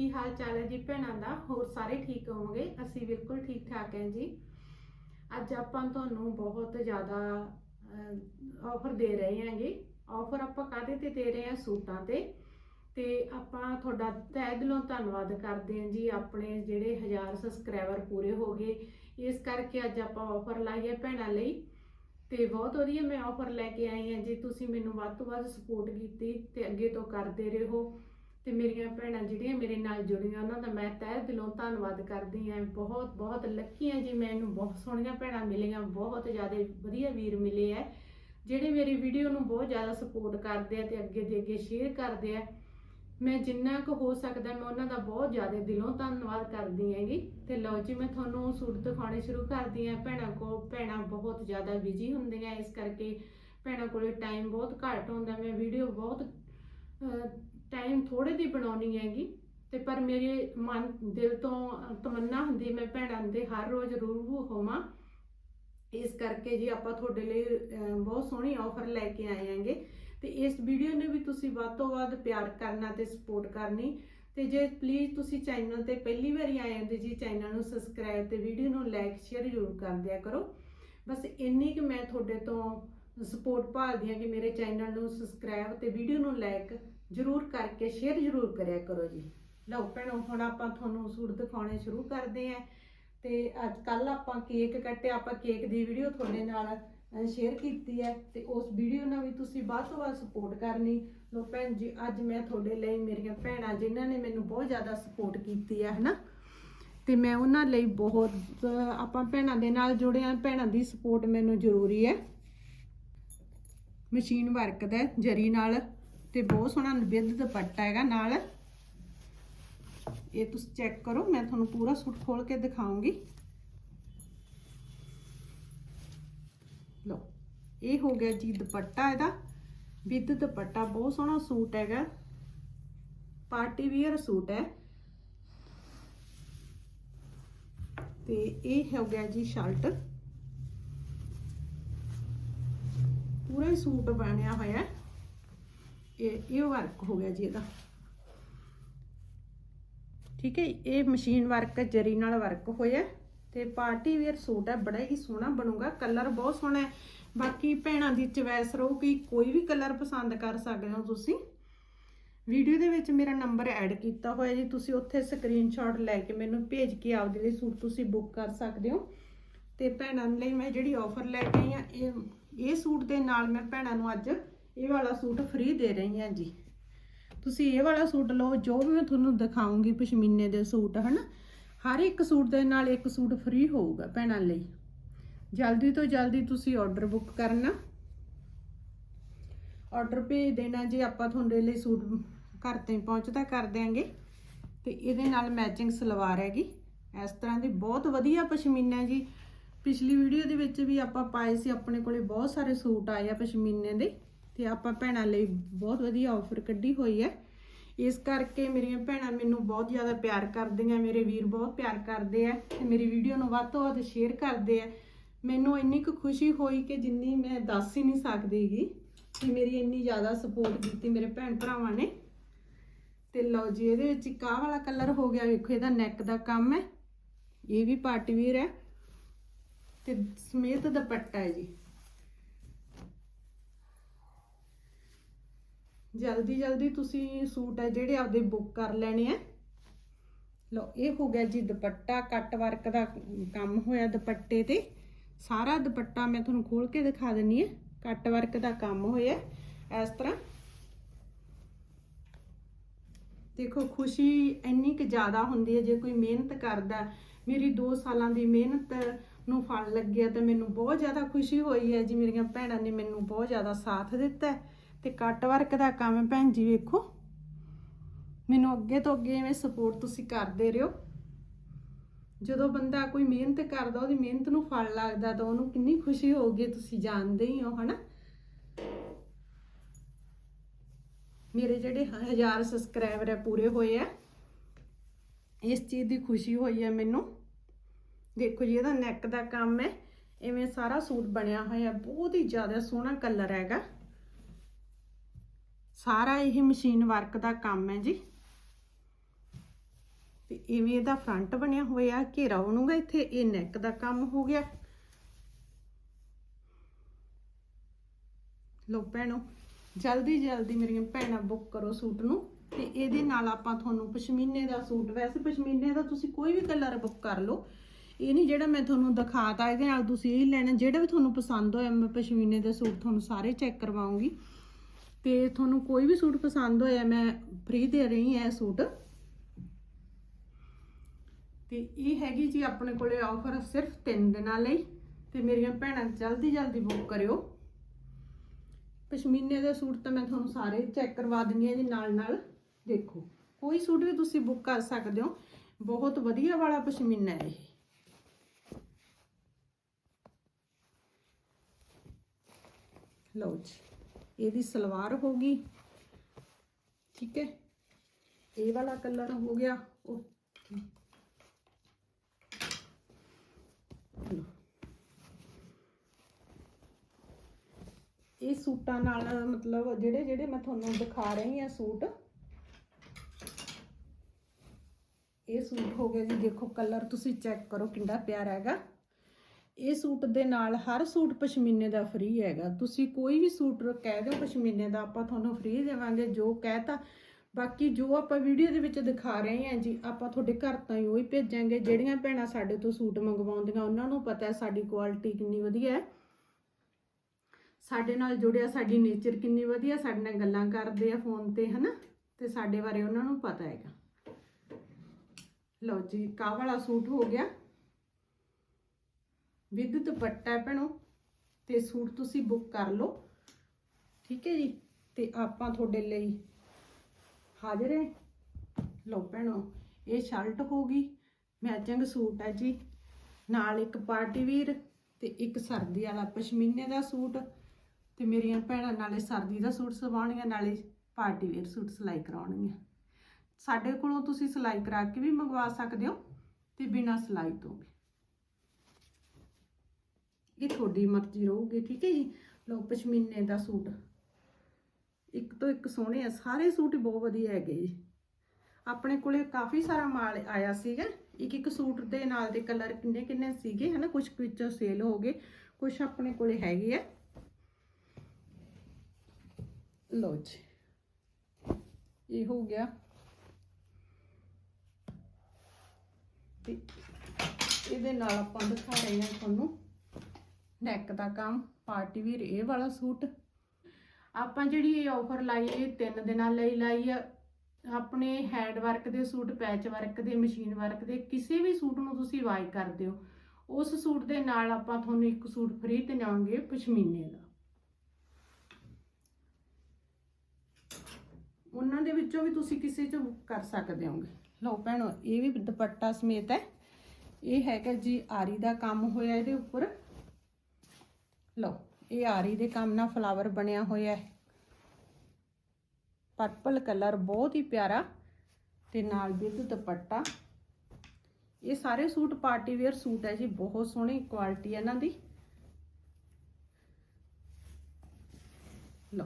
ਕੀ ਹਾਲ ਚਾਲ ਹੈ ਜੀ ਭੈਣਾਂ ਦਾ? ਹੋਰ ਸਾਰੇ ਠੀਕ ਹੋਵੋਗੇ? ਅਸੀਂ ਬਿਲਕੁਲ ਠੀਕ ਠਾਕ ਹੈ ਜੀ। ਅੱਜ ਆਪਾਂ ਤੁਹਾਨੂੰ ਬਹੁਤ ਜ਼ਿਆਦਾ ਆਫਰ ਦੇ ਰਹੇ ਹਾਂਗੇ। ਆਫਰ ਆਪਾਂ ਕਾਹਦੇ ਤੇ ਦੇ ਰਹੇ ਹਾਂ? ਸੂਟਾਂ ਤੇ। ਤੇ ਆਪਾਂ ਤੁਹਾਡਾ ਤਹਿ ਦਿਲੋਂ ਧੰਨਵਾਦ ਕਰਦੇ ਹਾਂ ਜੀ। ਆਪਣੇ ਜਿਹੜੇ ਹਜ਼ਾਰ ਸਬਸਕ੍ਰਾਈਬਰ ਪੂਰੇ ਹੋ ਗਏ। ਇਸ ਕਰਕੇ ਅੱਜ ਆਪਾਂ ਆਫਰ ਲਾਈ ਹੈ ਭੈਣਾਂ ਲਈ। ਤੇ ਬਹੁਤ ਵਧੀਆ ਮੈਂ ਆਫਰ ਲੈ ਕੇ ਆਈ ਹਾਂ ਜੀ। ਤੁਸੀਂ ਮੈਨੂੰ ਵੱਧ ਤੋਂ ਵੱਧ ਸਪੋਰਟ ਕੀਤੀ ਤੇ ਅੱਗੇ ਤੋਂ ਕਰਦੇ ਰਹੋ। ਤੇ ਮੇਰੀਆਂ ਭੈਣਾਂ ਜਿਹੜੀਆਂ ਮੇਰੇ ਨਾਲ ਜੁੜੀਆਂ, ਉਹਨਾਂ ਦਾ ਮੈਂ ਤਹਿ ਦਿਲੋਂ ਧੰਨਵਾਦ ਕਰਦੀ ਹਾਂ। ਬਹੁਤ ਬਹੁਤ ਲੱਕੀ ਹਾਂ ਜੀ ਮੈਨੂੰ ਬਹੁਤ ਸੋਹਣੀਆਂ ਭੈਣਾਂ ਮਿਲੀਆਂ, ਬਹੁਤ ਜ਼ਿਆਦਾ ਵਧੀਆ ਵੀਰ ਮਿਲੇ ਆ ਜਿਹੜੇ ਮੇਰੀ ਵੀਡੀਓ ਨੂੰ ਬਹੁਤ ਜ਼ਿਆਦਾ ਸਪੋਰਟ ਕਰਦੇ ਆ ਤੇ ਅੱਗੇ ਦੇ ਅੱਗੇ ਸ਼ੇਅਰ ਕਰਦੇ ਆ। ਮੈਂ ਜਿੰਨਾ ਕੁ ਹੋ ਸਕਦਾ, ਮੈਂ ਉਹਨਾਂ ਦਾ ਬਹੁਤ ਜ਼ਿਆਦਾ ਦਿਲੋਂ ਧੰਨਵਾਦ ਕਰਦੀ ਹੈਗੀ ਤੇ ਲਓ ਜੀ, ਮੈਂ ਤੁਹਾਨੂੰ ਸੂਟ ਦਿਖਾਉਣੇ ਸ਼ੁਰੂ ਕਰਦੀ ਹਾਂ। ਭੈਣਾਂ ਕੋ, ਭੈਣਾਂ ਬਹੁਤ ਜ਼ਿਆਦਾ ਬਿਜ਼ੀ ਹੁੰਦੀਆਂ, ਇਸ ਕਰਕੇ ਭੈਣਾਂ ਕੋਲੇ ਟਾਈਮ ਬਹੁਤ ਘੱਟ ਹੁੰਦਾ। ਮੈਂ ਵੀਡੀਓ ਬਹੁਤ ਟਾਈਮ ਥੋੜੇ ਦੀ ਬਣਾਉਣੀ ਹੈਗੀ ਤੇ ਪਰ ਮੇਰੇ ਮਨ, ਦਿਲ ਤੋਂ ਤਮੰਨਾ ਹੁੰਦੀ ਮੈਂ ਭੈਣਾਂ ਦੇ ਹਰ ਰੋਜ਼ ਰੂਬਰੂ ਹੋਵਾਂ। ਇਸ ਕਰਕੇ ਜੀ ਆਪਾਂ ਤੁਹਾਡੇ ਲਈ ਬਹੁਤ ਸੋਹਣੀ ਆਫਰ ਲੈ ਕੇ ਆਏ ਆਂਗੇ ਤੇ ਇਸ ਵੀਡੀਓ ਨੂੰ ਵੀ ਤੁਸੀਂ ਵੱਧ ਤੋਂ ਵੱਧ ਪਿਆਰ ਕਰਨਾ ਤੇ ਸਪੋਰਟ ਕਰਨੀ। ਤੇ ਜੇ ਪਲੀਜ਼ ਤੁਸੀਂ ਚੈਨਲ ਤੇ ਪਹਿਲੀ ਵਾਰੀ ਆਏ ਹੋ ਤੇ ਜੀ ਚੈਨਲ ਨੂੰ ਸਬਸਕ੍ਰਾਈਬ ਤੇ ਵੀਡੀਓ ਨੂੰ ਲਾਈਕ ਸ਼ੇਅਰ ਜ਼ਰੂਰ ਕਰ ਦਿਆ ਕਰੋ। ਬਸ ਇੰਨੀ ਕਿ ਮੈਂ ਤੁਹਾਡੇ ਤੋਂ ਸਪੋਰਟ ਭਾਲਦੀ ਹਾਂ ਕਿ ਮੇਰੇ ਚੈਨਲ ਨੂੰ ਸਬਸਕ੍ਰਾਈਬ ਤੇ ਵੀਡੀਓ ਨੂੰ ਲਾਈਕ ਜ਼ਰੂਰ ਕਰਕੇ ਸ਼ੇਅਰ ਜ਼ਰੂਰ ਕਰਿਆ ਕਰੋ ਜੀ। ਲਓ ਭੈਣੋ, ਹੁਣ ਆਪਾਂ ਤੁਹਾਨੂੰ ਸੂਟ ਦਿਖਾਉਣੇ ਸ਼ੁਰੂ ਕਰਦੇ ਆਂ ਤੇ ਅੱਜ ਕੱਲ ਆਪਾਂ ਕੇਕ ਕੱਟਿਆ ਆਪਾਂ ਕੇਕ ਦੀ ਵੀਡੀਓ ਤੁਹਾਡੇ ਨਾਲ ਸ਼ੇਅਰ ਕੀਤੀ ਹੈ ਤੇ ਉਸ ਵੀਡੀਓ ਨਾਲ ਵੀ ਤੁਸੀਂ ਵੱਧ ਤੋਂ ਵੱਧ ਸਪੋਰਟ ਕਰਨੀ। ਲੋ ਭੈਣ ਜੀ, ਅੱਜ ਮੈਂ ਤੁਹਾਡੇ ਲਈ ਮੇਰੀਆਂ ਭੈਣਾਂ ਜਿਨ੍ਹਾਂ ਨੇ ਮੈਨੂੰ ਬਹੁਤ ਜ਼ਿਆਦਾ ਸਪੋਰਟ ਕੀਤੀ ਹੈ, ਹਨਾ? ਤੇ ਮੈਂ ਉਹਨਾਂ ਲਈ ਬਹੁਤ ਆਪਾਂ ਭੈਣਾਂ ਦੇ ਨਾਲ ਜੁੜੇ ਆ ਭੈਣਾਂ ਦੀ ਸਪੋਰਟ ਮੈਨੂੰ ਜ਼ਰੂਰੀ ਹੈ। ਮਸ਼ੀਨ ਵਰਕ ਦਾ ਜਰੀ ਨਾਲ ਤੇ ਬਹੁਤ ਸੋਹਣਾ ਵਿਦ ਦੁਪੱਟਾ ਹੈਗਾ ਨਾਲ। ਇਹ ਤੁਸੀਂ ਚੈੱਕ ਕਰੋ, ਮੈਂ ਤੁਹਾਨੂੰ ਪੂਰਾ ਸੂਟ ਖੋਲ ਕੇ ਦਿਖਾਉਂਗੀ। ਲਓ, ਇਹ ਹੋ ਗਿਆ ਜੀ ਦੁਪੱਟਾ ਇਹਦਾ। ਵਿਦ ਦੁਪੱਟਾ, ਬਹੁਤ ਸੋਹਣਾ ਸੂਟ ਹੈਗਾ। ਪਾਰਟੀ ਵੀਅਰ ਸੂਟ ਹੈ। ਤੇ ਇਹ ਹੋ ਗਿਆ ਜੀ ਸ਼ਰਟ। ਪੂਰਾ ਹੀ ਸੂਟ ਬਣਿਆ ਹੋਇਆ ਇਹ ਇਹ ਵਰਕ ਹੋ ਗਿਆ ਜੀ ਇਹਦਾ। ਠੀਕ ਹੈ ਇਹ ਮਸ਼ੀਨ ਵਰਕ ਜਰੀ ਨਾਲ ਵਰਕ ਹੋਇਆ ਤੇ ਪਾਰਟੀ ਵੇਅਰ ਸੂਟ ਹੈ, ਬੜਾ ਹੀ ਸੋਹਣਾ ਬਣੂਗਾ। ਕਲਰ ਬਹੁਤ ਸੋਹਣਾ ਹੈ। ਬਾਕੀ ਭੈਣਾਂ ਦੀ ਚੁਆਇਸ ਰਹੂਗੀ ਕੋਈ ਵੀ ਕਲਰ ਪਸੰਦ ਕਰ ਸਕਦੇ ਹੋ ਤੁਸੀਂ। ਵੀਡੀਓ ਦੇ ਵਿੱਚ ਮੇਰਾ ਨੰਬਰ ਐਡ ਕੀਤਾ ਹੋਇਆ ਜੀ। ਤੁਸੀਂ ਉੱਥੇ ਸਕਰੀਨਸ਼ਾਟ ਲੈ ਕੇ ਮੈਨੂੰ ਭੇਜ ਕੇ ਆਪਦੇ ਲਈ ਸੂਟ ਤੁਸੀਂ ਬੁੱਕ ਕਰ ਸਕਦੇ ਹੋ। ਤੇ ਭੈਣਾਂ ਲਈ ਮੈਂ ਜਿਹੜੀ ਆਫਰ ਲੈ ਕੇ ਆਈ ਆ ਇਹ ਇਹ ਸੂਟ ਦੇ ਨਾਲ ਮੈਂ ਭੈਣਾਂ ਨੂੰ ਅੱਜ ਇਹ ਵਾਲਾ ਸੂਟ ਫ੍ਰੀ ਦੇ ਰਹੀ ਹਾਂ ਜੀ। ਤੁਸੀਂ ਇਹ ਵਾਲਾ ਸੂਟ ਲਓ, ਜੋ ਵੀ ਮੈਂ ਤੁਹਾਨੂੰ ਦਿਖਾਉਂਗੀ ਪਸ਼ਮੀਨੇ ਦੇ ਸੂਟ, ਹਨਾ? ਹਰ ਇੱਕ ਸੂਟ ਦੇ ਨਾਲ ਇੱਕ ਸੂਟ ਫ੍ਰੀ ਹੋਊਗਾ ਭੈਣਾਂ ਲਈ। ਜਲਦੀ ਤੋਂ ਜਲਦੀ ਤੁਸੀਂ ਆਰਡਰ ਬੁੱਕ ਕਰਨਾ। ਆਰਡਰ ਭੇਜ ਦੇਣਾ ਜੀ ਆਪਾਂ ਤੁਹਾਡੇ ਲਈ ਸੂਟ ਘਰ ਤੇ ਪਹੁੰਚਦਾ ਕਰ ਦਿਆਂਗੇ। ਤੇ ਇਹਦੇ ਨਾਲ ਮੈਚਿੰਗ ਸਲਵਾਰ ਹੈਗੀ। ਇਸ ਤਰ੍ਹਾਂ ਦੀ ਬਹੁਤ ਵਧੀਆ ਪਸ਼ਮੀਨਾ ਜੀ। ਪਿਛਲੀ ਵੀਡੀਓ ਦੇ ਵਿੱਚ ਵੀ ਆਪਾਂ ਪਾਏ ਸੀ, ਆਪਣੇ ਕੋਲੇ ਬਹੁਤ ਸਾਰੇ ਸੂਟ ਆਏ ਆ ਪਸ਼ਮੀਨੇ ਦੇ ਤੇ ਆਪਾਂ ਭੈਣਾਂ ਲਈ ਬਹੁਤ ਵਧੀਆ ਆਫਰ ਕੱਢੀ ਹੋਈ ਹੈ। ਇਸ ਕਰਕੇ ਮੇਰੀਆਂ ਭੈਣਾਂ ਮੈਨੂੰ ਬਹੁਤ ਜ਼ਿਆਦਾ ਪਿਆਰ ਕਰਦੀਆਂ, ਮੇਰੇ ਵੀਰ ਬਹੁਤ ਪਿਆਰ ਕਰਦੇ ਆ ਤੇ ਮੇਰੀ ਵੀਡੀਓ ਨੂੰ ਵੱਧ ਤੋਂ ਵੱਧ ਸ਼ੇਅਰ ਕਰਦੇ ਆ। ਮੈਨੂੰ ਇੰਨੀ ਕੁ ਖੁਸ਼ੀ ਹੋਈ ਕਿ ਜਿੰਨੀ ਮੈਂ ਦੱਸ ਹੀ ਨਹੀਂ ਸਕਦੀਗੀ ਕਿ ਮੇਰੀ ਇੰਨੀ ਜ਼ਿਆਦਾ ਸਪੋਰਟ ਕੀਤੀ ਮੇਰੇ ਭੈਣ ਭਰਾਵਾਂ ਨੇ। ਤੇ ਲਓ ਜੀ, ਇਹਦੇ ਵਿੱਚ ਇੱਕ ਆਹ ਵਾਲਾ ਕਲਰ ਹੋ ਗਿਆ, ਵੇਖੋ ਇਹਦਾ ਨੈਕ ਦਾ ਕੰਮ ਹੈ, ਇਹ ਵੀ ਪਾਰਟੀ ਵੀਰ ਹੈ। ਤੇ ਸਮੇਤ ਦੁਪੱਟਾ ਹੈ ਜੀ। ਜਲਦੀ ਜਲਦੀ ਤੁਸੀਂ ਸੂਟ ਹੈ ਜਿਹੜੇ ਆਪਦੇ ਬੁੱਕ ਕਰ ਲੈਣੇ ਆ। ਲਓ, ਇਹ ਹੋ ਗਿਆ ਜੀ ਦੁਪੱਟਾ, ਕੱਟ ਵਰਕ ਦਾ ਕੰਮ ਹੋਇਆ ਦੁਪੱਟੇ ਤੇ। ਸਾਰਾ ਦੁਪੱਟਾ ਮੈਂ ਤੁਹਾਨੂੰ ਖੋਲ ਕੇ ਦਿਖਾ ਦਿੰਨੀ ਆ ਕੱਟ ਵਰਕ ਦਾ ਕੰਮ ਹੋਇਆ ਇਸ ਤਰ੍ਹਾਂ। ਦੇਖੋ, ਖੁਸ਼ੀ ਇੰਨੀ ਕਿ ਜ਼ਿਆਦਾ ਹੁੰਦੀ ਹੈ, ਜੇ ਕੋਈ ਮਿਹਨਤ ਕਰਦਾ ਮੇਰੀ 2 ਸਾਲਾਂ ਦੀ ਮਿਹਨਤ ਨੂੰ ਫਲ ਲੱਗਿਆ ਤਾਂ ਮੈਨੂੰ ਬਹੁਤ ਜ਼ਿਆਦਾ ਖੁਸ਼ੀ ਹੋਈ ਹੈ ਜੀ। ਮੇਰੀਆਂ ਭੈਣਾਂ ਨੇ ਮੈਨੂੰ ਬਹੁਤ ਜ਼ਿਆਦਾ ਸਾਥ ਦਿੱਤਾ ਤੇ ਕੱਟ ਵਰਕ ਦਾ ਕੰਮ ਭੈਣ ਜੀ ਵੇਖੋ, ਮੈਨੂੰ ਅੱਗੇ ਤੋਂ ਅੱਗੇ ਐਵੇਂ ਸਪੋਰਟ ਤੁਸੀਂ ਕਰਦੇ ਰਹੋ। ਜਦੋਂ ਬੰਦਾ ਕੋਈ ਮਿਹਨਤ ਕਰਦਾ, ਉਹਦੀ ਮਿਹਨਤ ਨੂੰ ਫਲ ਲੱਗਦਾ, ਤਾਂ ਉਹਨੂੰ ਕਿੰਨੀ ਖੁਸ਼ੀ ਹੋਊਗੀ, ਤੁਸੀਂ ਜਾਣਦੇ ਹੀ ਹੋ, ਹਨਾ? ਮੇਰੇ ਜਿਹੜੇ ਹਜ਼ਾਰ ਸਬਸਕ੍ਰਾਈਬਰ ਹੈ, ਪੂਰੇ ਹੋਏ ਆ ਇਸ ਚੀਜ਼ ਦੀ ਖੁਸ਼ੀ ਹੋਈ ਹੈ ਮੈਨੂੰ। ਦੇਖੋ ਜੀ, ਇਹਦਾ ਨੈਕ ਦਾ ਕੰਮ ਹੈ। ਇਵੇਂ ਸਾਰਾ ਸੂਟ ਬਣਿਆ ਹੋਇਆ, ਬਹੁਤ ਹੀ ਜ਼ਿਆਦਾ ਸੋਹਣਾ ਕਲਰ ਹੈਗਾ। ਸਾਰਾ ਇਹ ਮਸ਼ੀਨ ਵਰਕ ਦਾ ਕੰਮ ਹੈ ਜੀ। ਤੇ ਇਵੇਂ ਇਹਦਾ ਫਰੰਟ ਬਣਿਆ ਹੋਇਆ, ਘੇਰਾ ਬਣੂਗਾ ਇੱਥੇ, ਇਹ ਨੈਕ ਦਾ ਕੰਮ ਹੋ ਗਿਆ। ਲੋ ਭੈਣੋ, ਜਲਦੀ ਜਲਦੀ ਮੇਰੀਆਂ ਭੈਣਾਂ ਬੁੱਕ ਕਰੋ ਸੂਟ ਨੂੰ। ਤੇ ਇਹਦੇ ਨਾਲ ਆਪਾਂ ਤੁਹਾਨੂੰ ਪਸ਼ਮੀਨੇ ਦਾ ਸੂਟ, ਵੈਸੇ ਪਸ਼ਮੀਨੇ ਦਾ ਤੁਸੀਂ ਕੋਈ ਵੀ ਕਲਰ ਬੁੱਕ ਕਰ ਲਓ ਇਹ ਨਹੀਂ ਜਿਹੜਾ ਮੈਂ ਤੁਹਾਨੂੰ ਦਿਖਾਤਾ, ਇਹਦੇ ਨਾਲ ਤੁਸੀਂ ਇਹ ਲੈਣਾ, ਜਿਹੜਾ ਵੀ ਤੁਹਾਨੂੰ ਪਸੰਦ ਹੋਇਆ, ਮੈਂ ਪਸ਼ਮੀਨੇ ਦੇ ਸੂਟ ਤੁਹਾਨੂੰ ਸਾਰੇ ਚੈੱਕ ਕਰਵਾਉਂਗੀ। ਤੇ ਤੁਹਾਨੂੰ ਕੋਈ ਵੀ ਸੂਟ ਪਸੰਦ ਹੋਇਆ, ਮੈਂ ਫ੍ਰੀ ਦੇ ਰਹੀ ਹਾਂ ਇਹ ਸੂਟ। ਤੇ ਇਹ ਹੈਗੀ ਜੀ ਆਪਣੇ ਕੋਲੇ ਆਫਰ ਸਿਰਫ 3 ਦਿਨਾਂ ਲਈ, ਤੇ ਮੇਰੀਆਂ ਭੈਣਾਂ ਜਲਦੀ ਜਲਦੀ ਬੁੱਕ ਕਰਿਓ। ਪਸ਼ਮੀਨੇ ਦੇ ਸੂਟ ਤਾਂ ਮੈਂ ਤੁਹਾਨੂੰ ਸਾਰੇ ਚੈੱਕ ਕਰਵਾ ਦਿੰਦੀ ਹਾਂ ਜੀ, ਨਾਲ ਨਾਲ ਦੇਖੋ। ਕੋਈ ਸੂਟ ਵੀ ਤੁਸੀਂ ਬੁੱਕ ਕਰ ਸਕਦੇ ਹੋ, ਬਹੁਤ ਵਧੀਆ ਵਾਲਾ ਪਸ਼ਮੀਨਾ ਹੈ ਇਹ। ਲਓ ਜੀ, ਇਹਦੀ ਸਲਵਾਰ ਹੋ ਗਈ। ਠੀਕ ਹੈ? ਇਹ ਵਾਲਾ ਕਲਰ ਹੋ ਗਿਆ, ਉਹ ਇਹ ਸੂਟਾਂ ਨਾਲ, ਮਤਲਬ ਜਿਹੜੇ ਜਿਹੜੇ ਮੈਂ ਤੁਹਾਨੂੰ ਦਿਖਾ ਰਹੀ ਹਾਂ ਸੂਟ, ਇਹ ਸੂਟ ਹੋ ਗਿਆ ਜੀ। ਦੇਖੋ, ਕਲਰ ਤੁਸੀਂ ਚੈੱਕ ਕਰੋ ਕਿੰਨਾ ਪਿਆਰਾ ਹੈਗਾ। ਇਹ ਸੂਟ ਦੇ ਨਾਲ ਹਰ ਸੂਟ ਪਸ਼ਮੀਨੇ ਦਾ ਫ੍ਰੀ ਹੈਗਾ। ਤੁਸੀਂ ਕੋਈ ਵੀ ਸੂਟ ਕਹਿ ਦਿਓ ਪਸ਼ਮੀਨੇ ਦਾ, ਆਪਾਂ ਤੁਹਾਨੂੰ ਫ੍ਰੀ ਦੇਵਾਂਗੇ, ਜੋ ਕਹਿਤਾ। ਬਾਕੀ ਜੋ ਆਪਾਂ ਵੀਡੀਓ ਦੇ ਵਿੱਚ ਦਿਖਾ ਰਹੇ ਹਾਂ ਜੀ, ਆਪਾਂ ਤੁਹਾਡੇ ਘਰ ਤਾਈਂ ਉਹੀ ਭੇਜਾਂਗੇ। ਜਿਹੜੀਆਂ ਭੈਣਾਂ ਸਾਡੇ ਤੋਂ ਸੂਟ ਮੰਗਵਾਉਂਦੀਆਂ, ਉਹਨਾਂ ਨੂੰ ਪਤਾ ਹੈ ਸਾਡੀ ਕੁਆਲਿਟੀ ਕਿੰਨੀ ਵਧੀਆ ਹੈ। ਸਾਡੇ ਨਾਲ ਜੁੜਿਆ, ਸਾਡੀ ਨੇਚਰ ਕਿੰਨੀ ਵਧੀਆ, ਸਾਡੇ ਨਾਲ ਗੱਲਾਂ ਕਰਦੇ ਆ ਫੋਨ ਤੇ, ਹਨਾ? ਤੇ ਸਾਡੇ ਬਾਰੇ ਉਹਨਾਂ ਨੂੰ ਪਤਾ ਹੈਗਾ। ਲਓ ਜੀ, ਕਾਹ ਵਾਲਾ ਸੂਟ ਹੋ ਗਿਆ। ਵਿਦ ਦੁਪੱਟਾ ਭੈਣੋ, ਤੇ ਸੂਟ ਤੁਸੀਂ ਬੁੱਕ ਕਰ ਲਓ। ਠੀਕ ਹੈ ਜੀ? ਤੇ ਆਪਾਂ ਤੁਹਾਡੇ ਲਈ ਹਾਜ਼ਰ ਹੈ। ਲਓ ਭੈਣੋ, ਇਹ ਸ਼ਰਟ ਹੋਗੀ ਮੈਚਿੰਗ ਸੂਟ ਹੈ ਜੀ। ਨਾਲ ਇੱਕ ਪਾਰਟੀ ਵੀਰ ਤੇ ਇੱਕ ਸਰਦੀ ਵਾਲਾ ਪਸ਼ਮੀਨੇ ਦਾ ਸੂਟ। ਤੇ ਮੇਰੀਆਂ ਭੈਣਾਂ ਨਾਲੇ ਸਰਦੀ ਦਾ ਸੂਟ ਸਵਾਉਣਗੀਆਂ, ਨਾਲੇ ਪਾਰਟੀ ਵੇਅਰ ਸੂਟ ਸਿਲਾਈ ਕਰਾਉਣਗੀਆਂ। ਸਾਡੇ ਕੋਲੋਂ ਤੁਸੀਂ ਸਿਲਾਈ ਕਰਾ ਕੇ ਵੀ ਮੰਗਵਾ ਸਕਦੇ ਹੋ ਤੇ ਬਿਨਾਂ ਸਿਲਾਈ ਤੋਂ ਵੀ। ਇਹ ਤੁਹਾਡੀ ਮਰਜ਼ੀ ਰਹੂਗੀ, ਠੀਕ ਹੈ ਜੀ? ਲੋ ਪਸ਼ਮੀਨੇ ਦਾ ਸੂਟ। ਇੱਕ ਤੋਂ ਇੱਕ ਸੋਹਣੇ ਆ, ਸਾਰੇ ਸੂਟ ਬਹੁਤ ਵਧੀਆ ਹੈਗੇ ਜੀ। ਆਪਣੇ ਕੋਲੇ ਕਾਫੀ ਸਾਰਾ ਮਾਲ ਆਇਆ ਸੀਗਾ। ਇੱਕ ਇੱਕ ਸੂਟ ਦੇ ਨਾਲ ਦੇ ਕਲਰ ਕਿੰਨੇ ਕਿੰਨੇ ਸੀਗੇ, ਹਨਾ? ਕੁਝ ਵਿੱਚੋਂ ਸੇਲ ਹੋ ਗਏ ਕੁਝ ਆਪਣੇ ਕੋਲੇ ਹੈਗੇ ਆ। ਲੋ ਜੀ, ਇਹ ਹੋ ਗਿਆ। ਤੇ ਇਹਦੇ ਨਾਲ ਆਪਾਂ ਦਿਖਾ ਰਹੇ ਹਾਂ ਤੁਹਾਨੂੰ। ਨੈਕ ਦਾ ਕੰਮ ਪਾਰਟੀ ਵੀਰ ਇਹ ਵਾਲਾ ਸੂਟ। ਆਪਾਂ ਜਿਹੜੀ ਇਹ ਆਫਰ ਲਾਈ, ਇਹ 3 ਦਿਨਾਂ ਲਈ ਲਾਈ ਆ। ਆਪਣੇ ਹੈਂਡ ਵਰਕ ਦੇ ਸੂਟ ਪੈਚ ਵਰਕ ਦੇ ਮਸ਼ੀਨ ਵਰਕ ਦੇ, ਕਿਸੇ ਵੀ ਸੂਟ ਨੂੰ ਤੁਸੀਂ ਵਾਈ ਕਰਦੇ ਹੋ ਉਸ ਸੂਟ ਦੇ ਨਾਲ ਆਪਾਂ ਤੁਹਾਨੂੰ ਇੱਕ ਸੂਟ ਫ੍ਰੀ ਤੇ ਦੇਵਾਂਗੇ ਪਸ਼ਮੀਨੇ ਦਾ। ਉਹਨਾਂ ਦੇ ਵਿੱਚੋਂ ਵੀ ਤੁਸੀਂ ਕਿਸੇ ਚੋਂ ਕਰ ਸਕਦੇ ਹੋਗੇ। ਲਓ ਭੈਣੋ, ਇਹ ਵੀ ਦੁਪੱਟਾ ਸਮੇਤ ਹੈ। ਇਹ ਹੈਗਾ ਜੀ ਆਰੀ ਦਾ ਕੰਮ ਹੋਇਆ ਇਹਦੇ ਉੱਪਰ। ਲਓ, ਇਹ ਆਰੀ ਦੇ ਕੰਮ ਨਾਲ ਫਲਾਵਰ ਬਣਿਆ ਹੋਇਆ ਹੈ। ਪਰਪਲ ਕਲਰ ਬਹੁਤ ਹੀ ਪਿਆਰਾ ਤੇ ਨਾਲ ਵਿਦ ਦੁਪੱਟਾ। ਇਹ ਸਾਰੇ ਸੂਟ ਪਾਰਟੀ ਵੇਅਰ ਸੂਟ ਹੈ ਜੀ, ਬਹੁਤ ਸੋਹਣੀ ਕੁਆਲਿਟੀ ਹੈ ਇਹਨਾਂ ਦੀ। ਲਓ।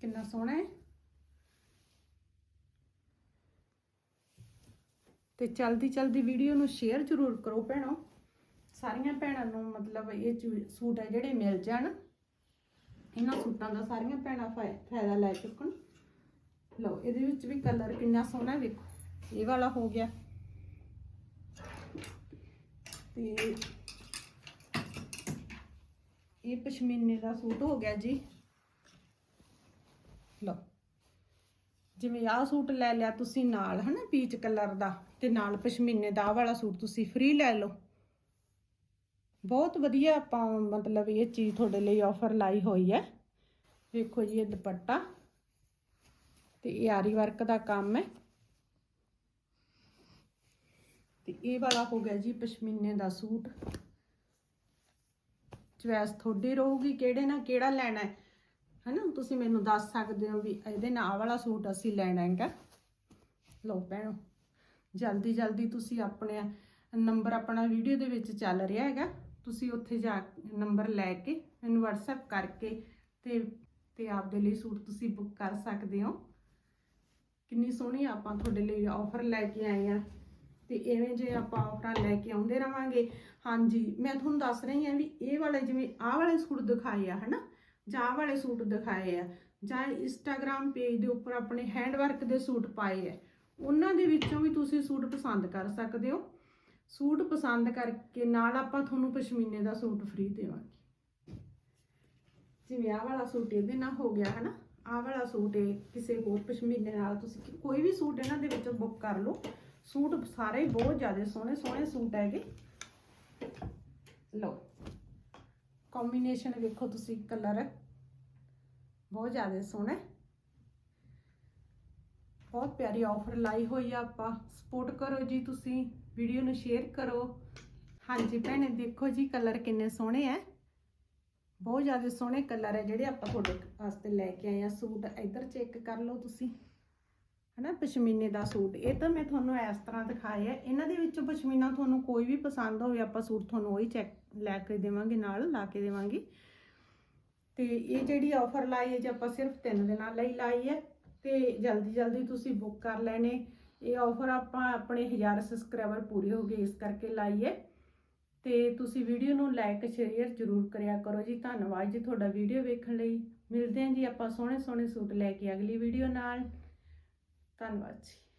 ਕਿੰਨਾ ਸੋਹਣਾ ਹੈ। ਤੇ ਚਲਦੀ ਚਲਦੀ ਵੀਡੀਓ ਨੂੰ ਸ਼ੇਅਰ ਜ਼ਰੂਰ ਕਰੋ ਭੈਣੋ। ਸਾਰੀਆਂ ਭੈਣਾਂ ਨੂੰ ਮਤਲਬ ਇਹ ਚੂ- ਸੂਟ ਹੈ ਜਿਹੜੇ ਮਿਲ ਜਾਣ। ਇਹਨਾਂ ਸੂਟਾਂ ਦਾ ਸਾਰੀਆਂ ਭੈਣਾਂ ਫਾਇ- ਫਾਇਦਾ ਲੈ ਚੁੱਕਣ। ਲਓ, ਇਹਦੇ ਵਿੱਚ ਵੀ ਕਲਰ ਕਿੰਨਾ ਸੋਹਣਾ ਵੇਖੋ। ਇਹ ਵਾਲਾ ਹੋ ਗਿਆ। ਤੇ ਇਹ ਪਸ਼ਮੀਨੇ ਦਾ ਸੂਟ ਹੋ ਗਿਆ ਜੀ। ਲਓ, ਜਿਵੇਂ ਆਹ ਸੂਟ ਲੈ ਲਿਆ ਤੁਸੀਂ ਨਾਲ, ਹਨਾ, ਪੀਚ ਕਲਰ ਦਾ ਤੇ ਨਾਲ ਪਸ਼ਮੀਨੇ ਦਾ ਆਹ ਵਾਲਾ ਸੂਟ ਤੁਸੀਂ ਫ੍ਰੀ ਲੈ ਲਓ। ਬਹੁਤ ਵਧੀਆ ਆਪਾਂ ਮਤਲਬ ਇਹ ਚੀਜ਼ ਤੁਹਾਡੇ ਲਈ ਆਫਰ ਲਾਈ ਹੋਈ ਹੈ। ਵੇਖੋ ਜੀ ਇਹ ਦੁਪੱਟਾ ਤੇ ਇਹ ਆਰੀ ਵਰਕ ਦਾ ਕੰਮ ਹੈ। ਤੇ ਇਹ ਵਾਲਾ ਹੋ ਗਿਆ ਜੀ ਪਸ਼ਮੀਨੇ ਦਾ ਸੂਟ। ਚੁਆਇਸ ਤੁਹਾਡੀ ਰਹੂਗੀ ਕਿਹੜੇ ਨਾਲ ਕਿਹੜਾ ਲੈਣਾ ਹੈ। ਹਨਾ? ਤੁਸੀਂ ਮੈਨੂੰ ਦੱਸ ਸਕਦੇ ਹੋ ਵੀ ਇਹਦੇ ਨਾਲ ਵਾਲਾ ਸੂਟ ਅਸੀਂ ਲੈਣਾ ਹੈਗਾ। ਲਓ ਭੈਣੋ ਜਲਦੀ ਜਲਦੀ ਤੁਸੀਂ ਆਪਣੇ ਨੰਬਰ ਆਪਣਾ ਵੀਡੀਓ ਦੇ ਵਿੱਚ ਚੱਲ ਰਿਹਾ ਹੈਗਾ। ਤੁਸੀਂ ਉੱਥੇ ਜਾ ਨੰਬਰ ਲੈ ਕੇ ਮੈਨੂੰ WhatsApp ਕਰਕੇ ਤੇ ਤੇ ਆਪਦੇ ਲਈ ਸੂਟ ਤੁਸੀਂ ਬੁੱਕ ਕਰ ਸਕਦੇ ਹੋ। ਕਿੰਨੀ ਸੋਹਣੀ ਆਪਾਂ ਤੁਹਾਡੇ ਲਈ ਆਫਰ ਲੈ ਕੇ ਆਏ ਆ। ਤੇ ਐਵੇਂ ਜੇ ਆਪਾਂ ਆਫਰਾਂ ਲੈ ਕੇ ਆਉਂਦੇ ਰਵਾਂਗੇ। ਹਾਂਜੀ, ਮੈਂ ਤੁਹਾਨੂੰ ਦੱਸ ਰਹੀ ਹਾਂ ਵੀ ਇਹ ਵਾਲੇ ਜਿਵੇਂ ਆਹ ਵਾਲੇ ਸੂਟ ਦਿਖਾਏ ਆ, ਹਨਾ? ਜਾਂ ਆਹ ਵਾਲੇ ਸੂਟ ਦਿਖਾਏ ਆ, ਜਾਂ ਇੰਸਟਾਗ੍ਰam ਪੇਜ ਦੇ ਉੱਪਰ ਆਪਣੇ ਹੈਂਡਵਰਕ ਦੇ ਸੂਟ ਪਾਏ ਆ, ਉਹਨਾਂ ਦੇ ਵਿੱਚੋਂ ਵੀ ਤੁਸੀਂ ਸੂਟ ਪਸੰਦ ਕਰ ਸਕਦੇ ਹੋ। ਸੂਟ ਪਸੰਦ ਕਰਕੇ ਨਾਲ ਆਪਾਂ ਤੁਹਾਨੂੰ ਪਸ਼ਮੀਨੇ ਦਾ ਸੂਟ ਫ੍ਰੀ ਦੇਵਾਂਗੇ। ਜਿਵੇਂ ਆਹ ਵਾਲਾ ਸੂਟ ਇਹਦੇ ਨਾਲ ਹੋ ਗਿਆ ਹਨਾ, ਆਹ ਵਾਲਾ ਸੂਟ ਇਹ ਕਿਸੇ ਹੋਰ ਪਸ਼ਮੀਨੇ ਨਾਲ ਤੁਸੀਂ ਕੋਈ ਵੀ ਸੂਟ ਇਹਨਾਂ ਦੇ ਵਿੱਚੋਂ ਬੁੱਕ ਕਰ ਲਓ। ਸੂਟ ਸਾਰੇ ਬਹੁਤ ਜ਼ਿਆਦਾ ਸੋਹਣੇ ਸੋਹਣੇ ਸੂਟ ਹੈਗੇ। ਲਓ ਕੰਬੀਨੇਸ਼ਨ ਵੇਖੋ ਤੁਸੀਂ ਕਲਰ ਬਹੁਤ ਜ਼ਿਆਦਾ ਸੋਹਣਾ। ਬਹੁਤ ਪਿਆਰੀ ਆਫਰ ਲਾਈ ਹੋਈ ਆ ਆਪਾਂ। ਸਪੋਰਟ ਕਰੋ ਜੀ ਤੁਸੀਂ ਵੀਡੀਓ ਨੂੰ ਸ਼ੇਅਰ ਕਰੋ। ਹਾਂਜੀ ਭੈਣੇ, ਦੇਖੋ ਜੀ ਕਲਰ ਕਿੰਨੇ ਸੋਹਣੇ ਆ ਬਹੁਤ ਜ਼ਿਆਦਾ ਸੋਹਣੇ ਕਲਰ ਹੈ ਜਿਹੜੇ ਆਪਾਂ ਤੁਹਾਡੇ ਵਾਸਤੇ ਲੈ ਕੇ ਆਏ ਆ। ਸੂਟ ਇੱਧਰ ਚੈੱਕ ਕਰ ਲਓ ਤੁਸੀਂ। ਹਨਾ, ਪਸ਼ਮੀਨੇ ਦਾ ਸੂਟ। ਇਹ ਤਾਂ ਮੈਂ ਤੁਹਾਨੂੰ ਇਸ ਤਰ੍ਹਾਂ ਦਿਖਾਇਆ ਇਹਨਾਂ ਦੇ ਵਿੱਚੋਂ ਪਸ਼ਮੀਨਾ ਤੁਹਾਨੂੰ ਕੋਈ ਵੀ ਪਸੰਦ ਹੋਵੇ, ਆਪਾਂ ਸੂਟ ਤੁਹਾਨੂੰ ਉਹੀ ਚੈੱਕ ਲੈ ਕੇ ਦੇਵਾਂਗੇ, ਨਾਲ ਲਾ ਕੇ ਦੇਵਾਂਗੇ। ਤੇ ਇਹ ਜਿਹੜੀ ਆਫਰ ਲਾਈ ਹੈ ਜੇ, ਆਪਾਂ ਸਿਰਫ 3 ਦਿਨਾਂ ਲਈ ਲਾਈ ਹੈ। ਤੇ ਜਲਦੀ ਜਲਦੀ ਤੁਸੀਂ ਬੁੱਕ ਕਰ ਲੈਣੇ। ਇਹ ਆਫਰ ਆਪਾਂ ਆਪਣੇ 1000 ਸਬਸਕ੍ਰਾਈਬਰ ਪੂਰੇ ਹੋ ਗਏ, ਇਸ ਕਰਕੇ ਲਾਈਏ। ਹੈ ਤੇ ਤੁਸੀਂ ਵੀਡੀਓ ਨੂੰ ਲਾਈਕ ਸ਼ੇਅਰ ਜ਼ਰੂਰ ਕਰਿਆ ਕਰੋ ਜੀ। ਧੰਨਵਾਦ ਜੀ ਤੁਹਾਡਾ ਵੀਡੀਓ ਵੇਖਣ ਲਈ। ਮਿਲਦੇ ਹਾਂ ਜੀ ਆਪਾਂ ਸੋਹਣੇ ਸੋਹਣੇ ਸੂਟ ਲੈ ਕੇ ਅਗਲੀ ਵੀਡੀਓ ਨਾਲ। ਧੰਨਵਾਦ ਜੀ।